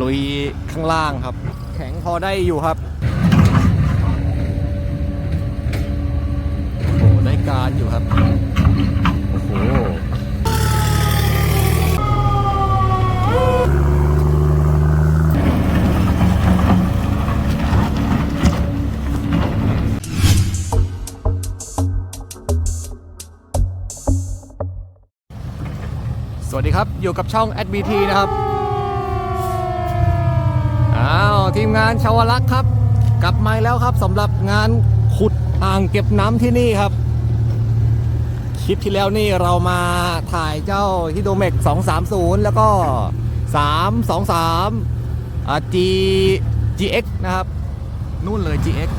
ลุยข้างล่างครับ แข็งพอได้อยู่ครับโอ้โหได้การอยู่ครับโอ้โหสวัสดีครับ อยู่กับช่อง SBT นะครับ อ้าวทีมงานชาวลักษ์ครับ กลับมาแล้วครับสำหรับงานขุดอ่างเก็บน้ำที่นี่ครับคลิปที่แล้วนี่เรามาถ่ายเจ้าฮิโดเมก230 แล้วก็ 323อ่า G GX นะครับ นู่นเลย GX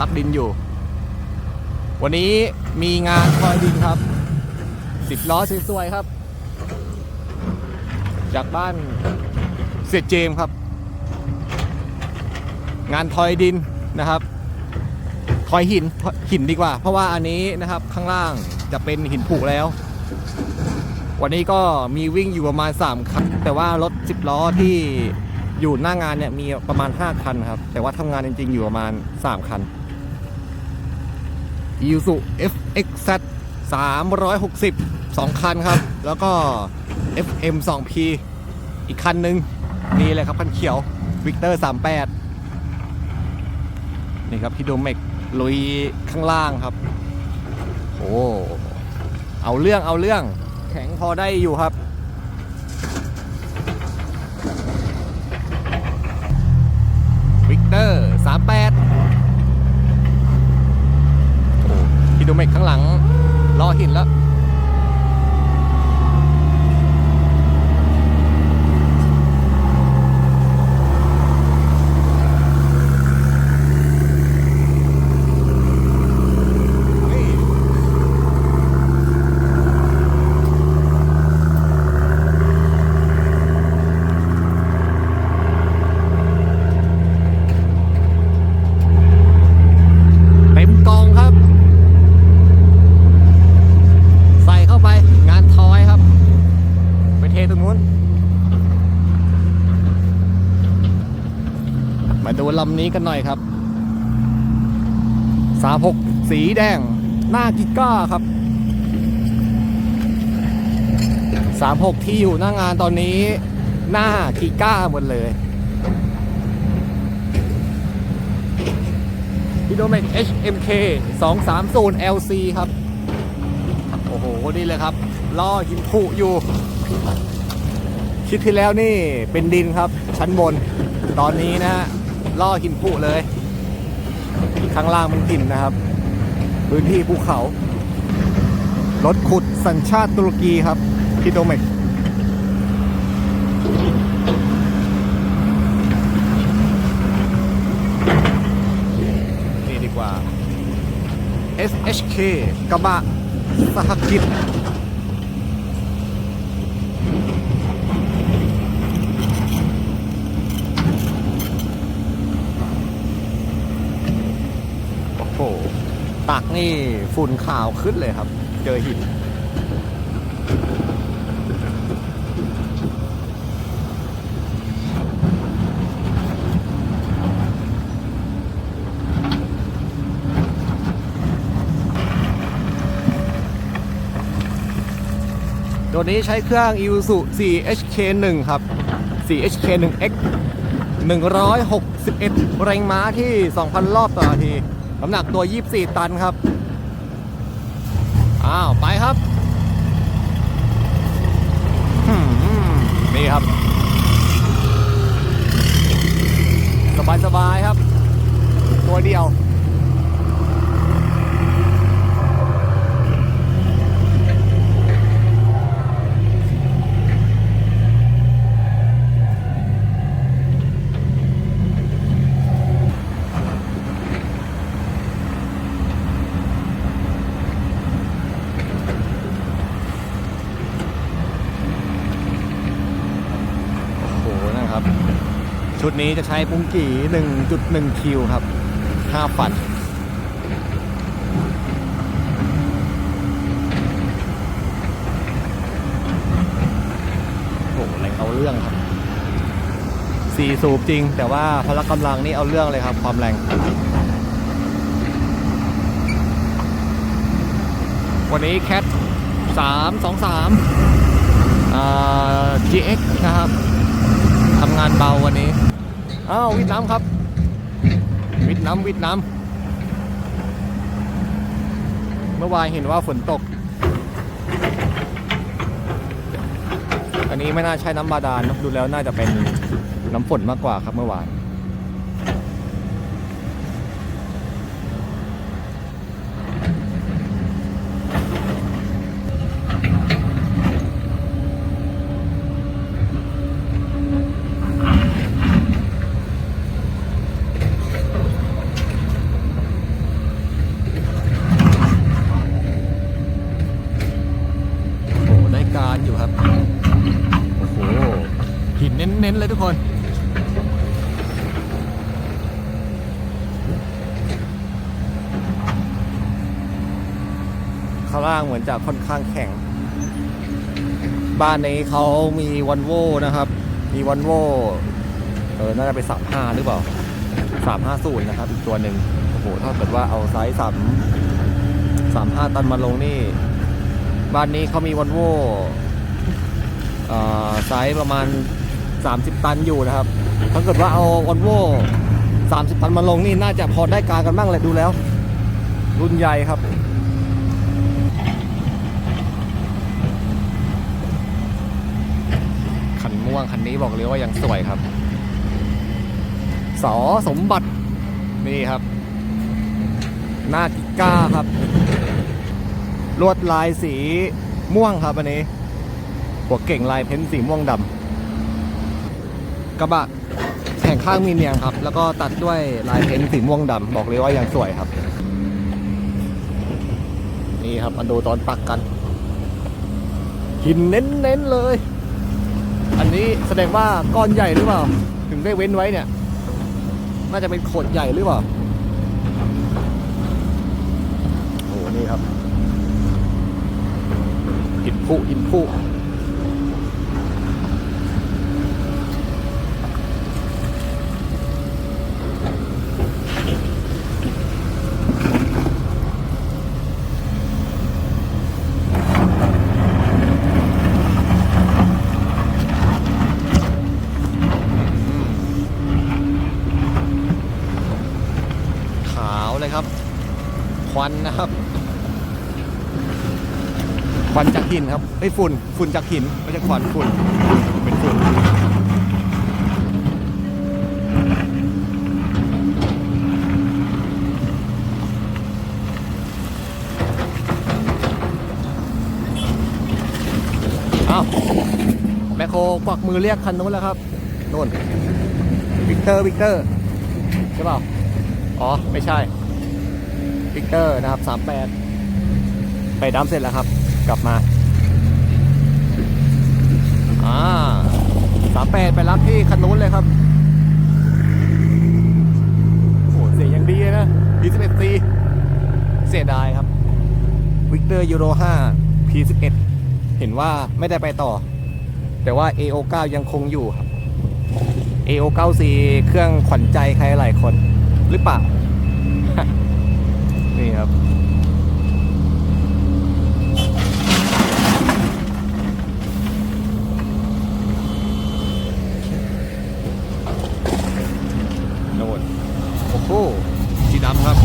รับดินอยู่ วันนี้มีงานคอยดินครับ 10 ล้อสวยๆครับ จากบ้านเสียเจมครับ งานทอยดินนะครับทอยหินหินดีกว่า เพราะว่าอันนี้นะครับข้างล่างจะเป็นหินผุแล้ว วันนี้ก็มีวิ่งอยู่ประมาณ3คันแต่ว่ารถ10ล้อที่อยู่หน้างานเนี่ยมีประมาณ 5 คันครับ แต่ว่าทำงานจริงๆอยู่ประมาณ 3 คัน i s u FXZ 360 2 คันครับ แล้วก็ FM 2P อีกคันหนึ่งนี่เลยครับ คันเขียววิกเตอร์38 นี่ครับฮิโดเมกลุยข้างล่างครับโอ้เอาเรื่องเอาเรื่องแข็งพอได้อยู่ครับ วิกเตอร์38โอ้ฮิโดเมกข้างหลังรอหินแล้ว เต็มกองครับ ใส่เข้าไปงานทอยครับ ไปเทตรงนู้น มาดู ลำนี้กันหน่อยครับ สามหกสีแดง หน้ากิก้าครับสามหกที่อยู่หน้างานตอนนี้ หน้ากิก้าหมดเลยฮิโดเมก HMK 230 LC ครับ โอ้โห นี่เลยครับล่อหินผุอยู่คิดที่แล้วนี่เป็นดินครับ ชั้นบนตอนนี้นะฮะ ล่อหินผุเลย ข้างล่างมันหินนะครับ พื้นที่ภูเขา รถขุดสัญชาติตุรกีครับฮิโดเมกนี่ดีกว่า SHK กระบะสหกิจ หตักนี่ฝุ่นขาวขึ้นเลยครับ เจอหินตัวนี้ใช้เครื่อง Isuzu 4HK1 ครับ 4HK1X 161 แรงม้าที่ 2,000 รอบต่อนาที น้ำหนักตัว 24 ตันครับ อ้าว ไปครับ นี่ครับ สบาย ๆ ครับ ตัวเดียว โอ้โห นะครับ ชุดนี้จะใช้ปุ้งกี่1.1 คิวครับ5ฟันโอ้โหแรงเอาเรื่องครับสี่สูบจริง แต่ว่าพละกำลังนี่เอาเรื่องเลยครับ ความแรงวันนี้แคทสามสองสามอ่า GX นะครับทำงานเบาวันนี้ อ้าววิดน้ำครับ วิดน้ำวิดน้ำเมื่อวานเห็นว่าฝนตก อันนี้ไม่น่าใช่น้ำบาดาลนะดูแล้วน่าจะเป็นน้ำฝนมากกว่าครับเมื่อวาน โอ้โห ได้การอยู่ครับ โอ้โห หินเน้น ๆ เลยทุกคน ข้างล่าง เหมือนจะค่อนข้างแข็ง บ้านนี้เขามีวันโวนะครับ มีวันโวเออน่าจะเป็นสามห้าหรือเปล่าสามห้าศูนย์นะครับ อีกตัวหนึ่งโอ้โหถ้าเกิดว่าเอาไซส์สามสามห้าตันมาลงนี่ บ้านนี้เขามีวันโวไซส์ประมาณ 30 ตันอยู่นะครับ ถ้าเกิดว่าเอาวันโว30 ตันมาลงนี่น่าจะพอได้การกันบ้างเลยดูแล้ว รุ่นใหญ่ครับ คันม่วงคันนี้บอกเลยว่ายังสวยครับสอสมบัตินี่ครับ หน้ากิก้าครับ ลวดลายสีม่วงครับอันนี้ หัวเก่งลายเพ้นสีม่วงดำกระบะแข่งข้างมีเนียงครับ แล้วก็ตัดด้วยลายเพ้นสีม่วงดำบอกเลยว่ายังสวยครับ นี่ครับมาดูตอนปักกันหินเน้นๆเลย นนี้แสดงว่าก้อนใหญ่หรือเปล่า ถึงได้เว้นไว้เนี่ย น่าจะเป็นโขดใหญ่หรือเปล่าโอ้โหนี่ครับหินผุหินผุาวเลยครับ ควันนะครับ ควันจากหินครับไอ้ยฝุ่นฝุ่นจากหินไม่ใช่ควันฝุ่นเป็นฝุ่นอ้าวแมคโครกวักมือเรียกคันนู้นแล้วครับโน่นวิกเตอร์วิกเตอร์ใช่เปล่า อ๋อ ไม่ใช่วิกเตอร์นะครับ38ไปดัมเสร็จแล้วครับ กลับมาอ่าสามแปดไปรับที่คันนู้นเลยครับโอ้โหเสียงยังดีเลยนะ P11C เสียดายครับวิกเตอร์ยูโร5 P11 เห็นว่าไม่ได้ไปต่อ แต่ว่า AO9 ยังคงอยู่ครับ AO9C เครื่องขวัญใจใครหลายคน หรือเปล่า นี่ครับโน่นโอ้โหสีดำครับ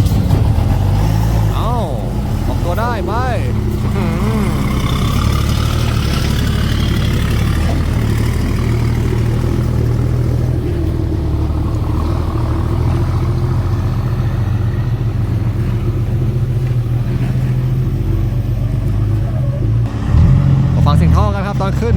เอาออกตัวได้ไหมาฟังเสียงท่อกันครับตอนขึ้น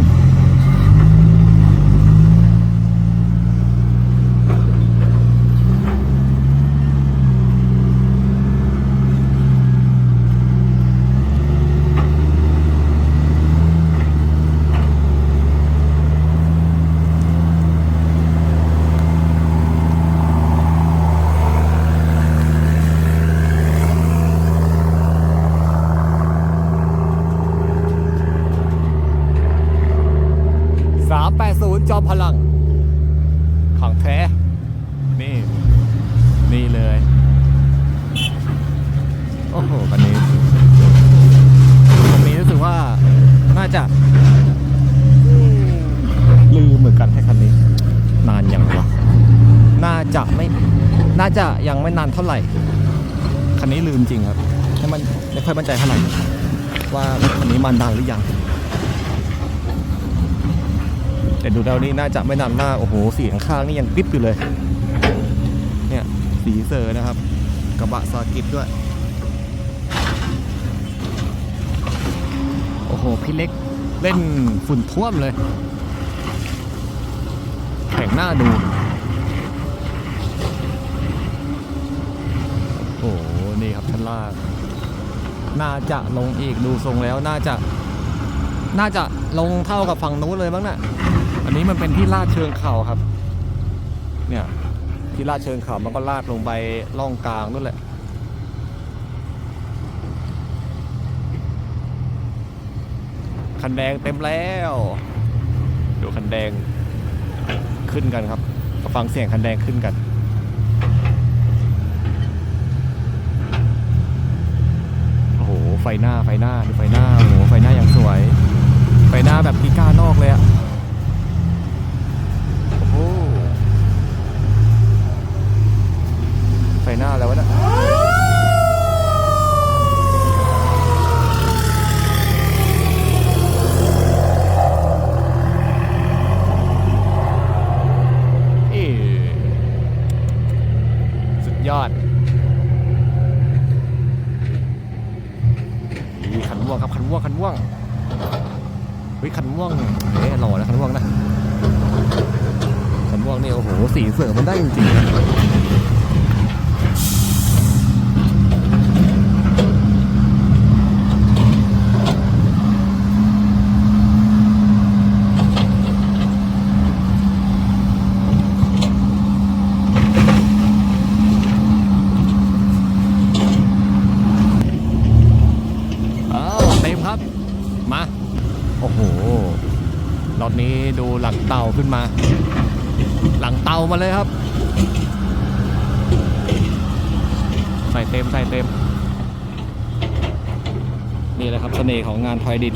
380 จอมพลัง ของแท้ นี่ นี่เลย โอ้โหคันนี้คันนี้รู้สึกว่า น่าจะ ลืมเหมือนกันให้คันนี้ นานยังวะน่าจะไม่ น่าจะยังไม่นานเท่าไหร่ คันนี้ลืมจริงครับ ไม่มันไม่ค่อยมั่นใจเท่าไหร่ว่ารถคันนี้มานานหรือยัง แต่ดูแล้วนี่น่าจะไม่นานมาก โอ้โหสีข้างนี่ยังกริบอยู่เลย เนี่ยสีเซอร์นะครับ กระบะซากิปด้วย โอ้โห พี่เล็กเล่นฝุ่นท่วมเลย แข่งหน้าดู โอ้โห นี่ครับชั้นล่าง น่าจะลงอีกดูทรงแล้วน่าจะน่าจะลงเท่ากับฝั่งนู้นเลยมั้งน่ะ อันนี้มันเป็นที่ลาดเชิงเขาครับ เนี่ย ที่ลาดเชิงเขามันก็ลาดลงไปล่องกลางนั่นแหละ คันแดงเต็มแล้วดูคันแดงขึ้นกันครับฟังเสียงคันแดงขึ้นกันโอ้โหไฟหน้าไฟหน้าดูไฟหน้าโอ้โหไฟหน้าอย่างสวย ไฟหน้าแบบกีก้านอกเลยอะโอ้โห ไฟหน้าแล้ววะเนะเอ๊ะสุดยอดขันม่วงครับขันม่วงขันม่วงเฮ้ยขันม่วงเอ๊ะหล่อนะขันม่วงนะขันม่วงนี่โอ้โหสีเสริมมันได้จริงๆนะอ้าวเต็ม ครับ มา โอ้โหรอบนี้ดูหลังเตาขึ้นมา หลังเตามาเลยครับ ใส่เต็มใส่เต็ม นี่แหละครับเสน่ห์ของงานทอยดิน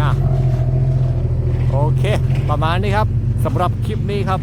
นะโอเค ประมาณนี้ครับสำ หรับคลิปนี้ครับ